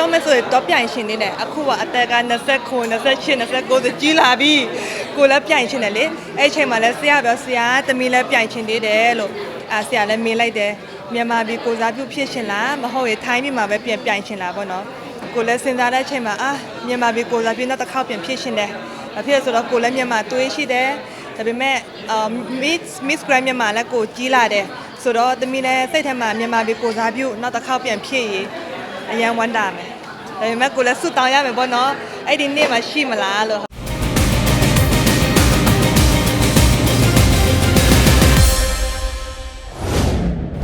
ပြောမယ်ဆိုရင်တော့ပြိုင်ရှင်နေတယ်အခုကအသက်က29 28 29ဆိုကြီးလာပြီကိုလည်းပြိုင်ရှင်တယ်လေအဲ့အချိန်မှာလည်းဆရာပြောဆရာသမီးလည်းပြိုင်ရှင်နေတယ်လို့အာဆရာလည်းမေးလိုက်တယ်မြန်မာပြည်ကိုစားပြုဖြစ်ရှင်လားမဟုတ်ရင်ထိုင်းပြည်မှာပဲပြန်ပြိုင်ရှင်လားပေါ့နော်ကိုလည်းစဉ်းစားတဲ့အချိန်မှာအာမြန်မာပြည်ကိုစားပြုနောက်တစ်ခေါက်ပြန်ဖြစ်ရှင်တယ်ဘာဖြစ်လဲဆိုတော့ကိုလည်းမြန်မာတွေးရှိတယ်ဒါပေမဲ့အာ Miss Miss Grand မြန်မာလည်းကိုကြီးလာတယ်ဆိုတော့သမီးလည်းစိတ်ထဲမှာမြန်မာပြည်ကိုစားပြုနောက်တစ်ခေါက်ပြန်ဖြစ်ရေးအရန်ဝမ်းတာမယ် ဒါပေမဲ့ကိုလည်းစွတ်တောင်းရမယ်ပေါ့နော်အဲ့ဒီနေ့မှရှိမလားလို့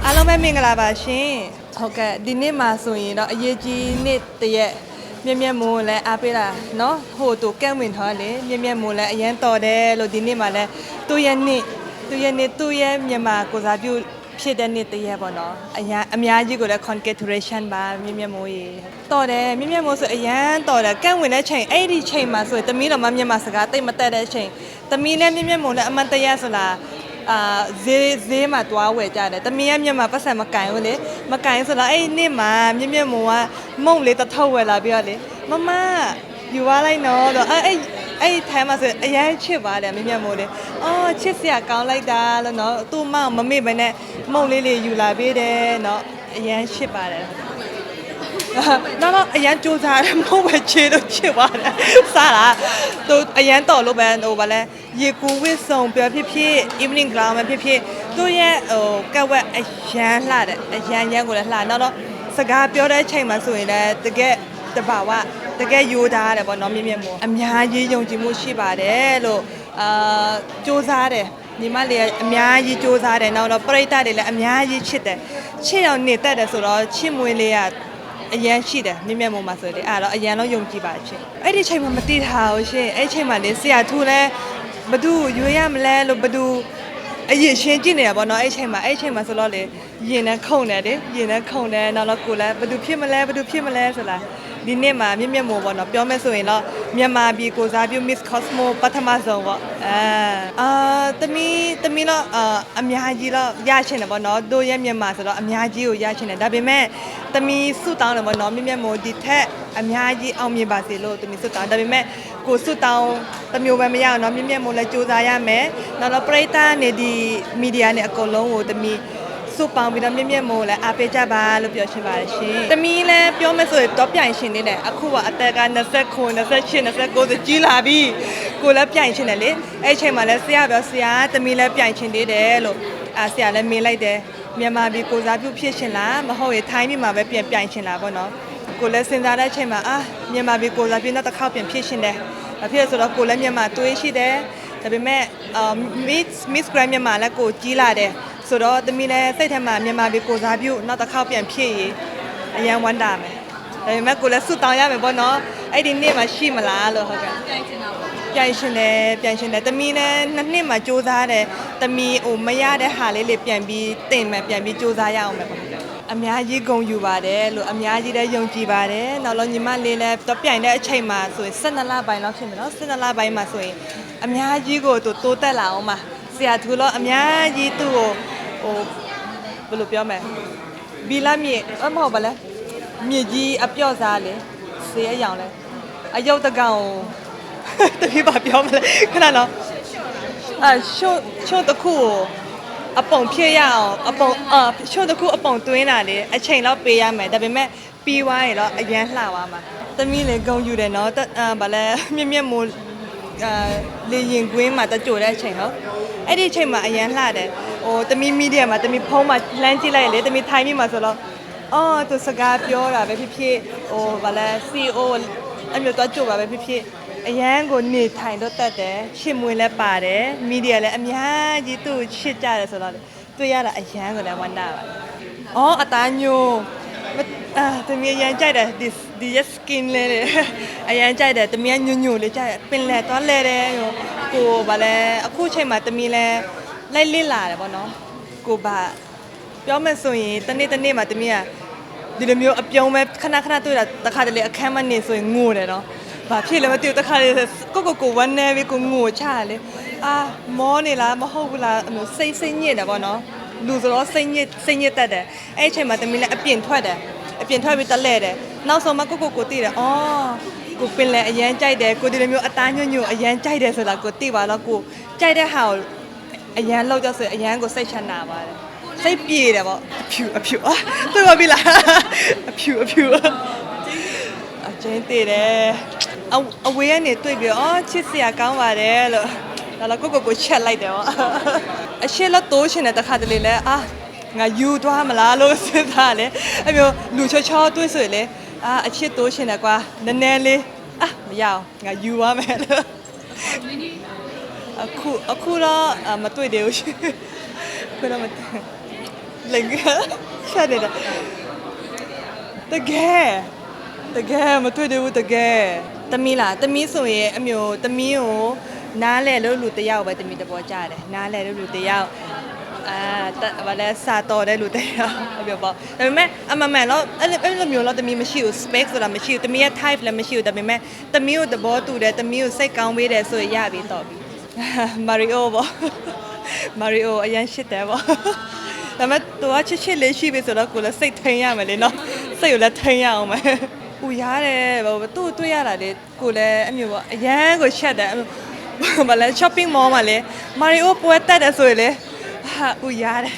အားလုံးပဲမင်္ဂလာပါရှင်ဟုတ်ကဲ့ဒီနေ့မှာဆိုရင်တော့အရေးကြီးနေ့တရက်မြက်မြက်မိုးလည်းအားပေးတာเนาะဟိုတူကန့်ဝင်ထားလေမြက်မြက်မိုးလည်းအရန်တော်တယ်လို့ဒီနေ့မှာလည်းသူ့ရဲ့နေ့သူ့ရဲ့နေ့သူ့ရဲ့မြန်မာကိုစားပြု ဖြစ်တဲ့နေ့တရက်ပေါ့နော်အရန်အများကြီးကိုလည်း congratulation ပါမြက်မြက်မိုးရေတော်တယ်မြက်မြက်မိုးဆိုအရန်တော်တယ်ကန့်ဝင်တဲ့ချိန်အဲ့ဒီချိန်မှာဆိုရင်တမီးတော်မမြန်မာစကားတိတ်မတက်တဲ့ချိန်တမီးနဲ့မြက်မြက်မိုးနဲ့အမှန်တရားဆိုလားအာဈေးဈေးမှာတွားဝယ်ကြတယ်တမီးကမြက်မှာပတ်စံမကင်ဘူးလေမကင်ဆိုတော့အဲ့ဒီနေ့မှာမြက်မြက်မုံကမုံလေးတစ်ထုပ်ဝယ်လာပြီးတော့လေမမယူသွားလိုက်နော်တော့အဲ့ အဲ့အဲ့ဒီထိုင်းမှာဆိုအရန်ချစ်ပါတယ်မြက်မြက်မုံလေးအော်ချစ်စရာကောင်းလိုက်တာလို့နော်သူ့မောင်မမေ့ပဲနဲ့မုံလေးလေးယူလာပေးတယ်နော်အရန်ချစ်ပါတယ်တော့တော့အရန်စူးစားတယ်မဟုတ်ပဲခြေတော့ချစ်သွားတယ်စားတာသူအရန်တော်လို့ပဲဟိုဗာလဲရေကူဝစ်စုံပြဖြစ်ဖြစ် evening ground ပဲဖြစ်ဖြစ်သူရဲ့ဟိုကက်ဝက်အရန်လှတယ်အရန်ရန်ကိုလည်းလှနောက်တော့စကားပြောတဲ့အချိန်မှာဆိုရင်လည်းတကယ်တဘာဝ တကယ်ယူသားတယ်ပေါ့နော်မြင့်မြင့်မို့အများကြီးယုံကြည်မှုရှိပါတယ်လို့အာစူးစားတယ်ညီမလေးကအများကြီးစူးစားတယ်နောက်တော့ပရိသတ်တွေလည်းအများကြီးချစ်တယ်ချစ်အောင်နေတတ်တယ်ဆိုတော့ချစ်မွေးလေးကအရန်ရှိတယ်မြင့်မြတ်မုံမှာဆိုလေအဲ့တော့အရန်လုံးယုံကြည်ပါရှင်အဲ့ဒီချိန်မှာမတိထားဘူးရှင်အဲ့ဒီချိန်မှာလေဆရာထူလဲဘသူရွေးရမလဲလို့ဘသူအရင်ရှင်းကြည့်နေတာပေါ့နော်အဲ့ဒီချိန်မှာအဲ့ဒီချိန်မှာဆိုတော့လေရင်နဲ့ခုန်တယ်လေရင်နဲ့ခုန်တယ်နောက်တော့ကိုလည်းဘသူဖြစ်မလဲဘသူဖြစ်မလဲဆိုလား ဒီနေ့မှာမြင့်မြတ်မုံပေါ့နော်ပြောမယ်ဆိုရင်တော့မြန်မာပြည်ကိုစားပြု Miss Cosmo ပထမဆုံးပေါ့အာအာတမီတမီတော့အာအများကြီးတော့ရချင်တယ်ပေါ့နော်တို့ရဲ့မြန်မာဆိုတော့အများကြီးကိုရချင်တယ်ဒါပေမဲ့တမီစုတောင်းတယ်ပေါ့နော်မြင့်မြတ်မို့ဒီထက်အများကြီးအောင်မြင်ပါစေလို့တမီစုတောင်းဒါပေမဲ့ကိုစုတောင်းတစ်မျိုးပဲမရအောင်နော်မြင့်မြတ်မို့လည်းစူးစမ်းရမယ်နောက်တော့ပရိသတ်နေဒီမီဒီယာနဲ့အကုန်လုံးကိုတမီ စုပေါင်းပြီးတော့မြင့်မြင့်မို့လည်းအားပေးကြပါလို့ပြောချင်ပါတယ်ရှင်။တမီးလည်းပြောမယ်ဆိုရင်တော့ပြိုင်ရှင်နေတယ်အခုကအသက်က29 28 29ဆိုကြီးလာပြီ။ကိုလည်းပြိုင်ရှင်တယ်လေ။အဲ့အချိန်မှာလည်းဆရာပြောဆရာတမီးလည်းပြိုင်ရှင်နေတယ်လို့အာဆရာလည်းမေးလိုက်တယ်။မြန်မာပြည်ကိုစားပြုဖြစ်ရှင်လားမဟုတ်ရင်ထိုင်းပြည်မှာပဲပြန်ပြိုင်ရှင်လားပေါ့နော်။ကိုလည်းစဉ်းစားတဲ့အချိန်မှာအာမြန်မာပြည်ကိုစားပြုနောက်တစ်ခေါက်ပြန်ဖြစ်ရှင်တယ်။ဘာဖြစ်လဲဆိုတော့ကိုလည်းမြန်မာတွေးရှိတယ်။ဒါပေမဲ့အာ Miss Miss Grand မြန်မာလည်းကိုကြီးလာတယ်။ ဆိုတော့သမီးလည်းစိတ်ထဲမှာမြန်မာပြည်ကိုစားပြုနောက်တစ်ခေါက်ပြန်ဖြစ်ရေးအရန်ဝမ်းတာမယ်ဒါပေမဲ့ကိုလည်းစွတ်တောင်းရမယ်ပေါ့နော်အဲ့ဒီနေ့မှရှိမလားလို့ဟုတ်ကဲ့ပြိုင်ရှင်တယ်ပြိုင်ရှင်တယ်သမီးလည်းနှစ်နှစ်မှစူးစမ်းတယ်သမီးဟိုမရတဲ့ဟာလေးလေးပြန်ပြီးတင်မယ်ပြန်ပြီးစူးစမ်းရအောင်မယ်ပေါ့အများကြီးဂုဏ်ယူပါတယ်လို့အများကြီးလည်းယုံကြည်ပါတယ်နောက်တော့ညီမလေးလည်းတော့ပြိုင်တဲ့အချိန်မှာဆိုရင်12လပိုင်းလောက်ဖြစ်မယ်နော်12လပိုင်းမှာဆိုရင်အများကြီးကိုသူတိုးတက်လာအောင်ပါဆရာသူတော့အများကြီးသူ့ကို ဟိုဘယ်လိုပြောမလဲဘီလာမြေအမဟုတ်ပါလဲမြေကြီးအပြော့စားလေဆေးအယောင်လဲအယုတ်တကောင်တတိပါပြောမလဲခဏတော့အရှို့ရှို့တစ်ခုကိုအပုံဖြစ်ရအောင်အပုံအရှို့တစ်ခုအပုံသွင်းတာလေအချိန်တော့ပေးရမယ်ဒါပေမဲ့ပြီးသွားရင်တော့အရန်လှသွားမှာသမီးလည်းဂုံယူတယ်နော်တအာဗာလဲမြင့်မြင့်မိုးအာ လေရင်ကွင်းမှာတကြိုတဲ့အချိန်ဟုတ်အဲ့ဒီအချိန်မှာအရန်လှတယ်ဟိုသမီးမီဒီယာမှာသမီးဖုန်းမှာလှမ်းကြည့်လိုက်လေသမီးထိုင်းမြို့မှာဆိုတော့အော်သူစကားပြောတာပဲဖြစ်ဖြစ်ဟိုဗာလဲ CEO အမျိုးတော့ကြိုပါပဲဖြစ်ဖြစ်အရန်ကိုနေထိုင်တော့တတ်တယ်ရှစ်မွေးလည်းပါတယ်မီဒီယာလည်းအများကြီးသူ့ကိုချစ်ကြတယ်ဆိုတော့လေတွေ့ရတာအရန်ကိုလည်းဝမ်းသာပါတယ်။အော်အသားညိုမ အာတမီးရန်ကြိုက်တယ်ဒီဒီရ skin လေးလေအရန်ကြိုက်တယ်တမီးကညွညွလေးကြိုက်တယ်ပင်လဲသွားလဲတယ်ဟိုကိုဗာလဲအခုချိန်မှာတမီးလဲလိုက်လစ်လာတယ်ဗောနော်ကိုဗာပြောမယ်ဆိုရင်တနေ့တနေ့မှာတမီးကဒီလိုမျိုးအပြုံးပဲခဏခဏတွေ့တာတခါတလေအခန်းမနေဆိုရင်ငိုတယ်နော်။ဘာဖြစ်လဲမသိဘူးတခါတလေကိုကိုကိုဝမ်းနေပြီကိုငိုချရလေ။အာမောနေလားမဟုတ်ဘူးလားအဲ့လိုစိတ်စိတ်ညစ်တယ်ပေါ့နော်။ လူဆိုတော့စိတ်ညစ်စိတ်ညစ်တတ်တယ်။အဲ့ဒီအချိန်မှာတမီးလည်းအပြင်ထွက်တယ်အပြင်ထွက်ပြီးတက်လဲတယ်နောက်ဆုံးမှကိုကိုကိုသိတယ်အော်ကိုပင်လဲအရန်ကြိုက်တယ်ကိုဒီလိုမျိုးအသားညွန့်ညွန့်အရန်ကြိုက်တယ်ဆိုတာကိုသိပါတော့ကိုကြိုက်တဲ့ဟာကိုအရန်လောက်ကြဆိုရင်အရန်ကိုစိတ်ချမ်းသာပါတယ်စိတ်ပြေတယ်ပေါ့အဖြူအဖြူအာတွေ့ပါပြီလားအဖြူအဖြူအကျင်းတည်တယ်အအဝေးကနေတွေ့ပြီးအော်ချစ်စရာကောင်းပါတယ်လို့ဒါတော့ကိုကိုကိုချက်လိုက်တယ်ပေါ့ အရှင်းလို့တိုးရှင်တဲ့တခါတလေလဲအာငါယူသွားမလားလို့စဉ်းစားတယ်အမျိုးလူချောချောတွေ့ဆိုရင်လေအာအချစ်တိုးရှင်တယ်ကွာနည်းနည်းလေးအာမရအောင်ငါယူသွားမယ်လို့အခုအခုတော့အာမတွေ့သေးဘူးရှင်ခုတော့မတွေ့လင်္ကာချက်တယ်တကယ်တကယ်မတွေ့သေးဘူးတကယ်တမီးလားတမီးဆိုရင်အမျိုးတမီးကို နားလဲလို့လူတစ်ယောက်ပဲတမီးတဘောကြတယ်နားလဲလို့လူတစ်ယောက်အာတက်ဘာလဲစာတော်တဲ့လူတစ်ယောက်အပြောပေါ့ဒါပေမဲ့အမမန်တော့အဲ့လိုအဲ့လိုမျိုးတော့တမီးမရှိဘူး space ဆိုတာမရှိဘူးတမီးရဲ့ type လည်းမရှိဘူးဒါပေမဲ့တမီးကိုသဘောတူတယ်တမီးကိုစိတ်ကောင်းပေးတယ်ဆိုရင်ရပြီတော့ပြီမာရီအိုပေါ့မာရီအိုအရင်ရှစ်တယ်ပေါ့ဒါပေမဲ့သူကချစ်ချစ်လေးရှိပြီဆိုတော့ကိုလည်းစိတ်ထိန်ရမယ်လေနော်စိတ်ကိုလည်းထိန်ရအောင်မယ်ဟူရတယ်ဘာသူ့တွေ့ရတာလေကိုလည်းအမျိုးပေါ့အရန်ကိုရှက်တယ် ဘာလဲ shopping mall မှာလေမာရီအိုပွဲတက်တယ်ဆိုရင်လေဟာဟူရတယ်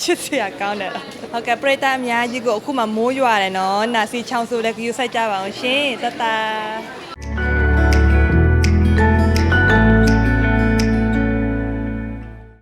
ချစ်စရာကောင်းတယ်ဟုတ်ကဲ့ပရိသတ်အများကြီးကိုအခုမှမိုးရွာတယ်နော်နာစီချောင်းဆိုလည်းကြည့်ဆိုင်ကြပါအောင်ရှင်တတ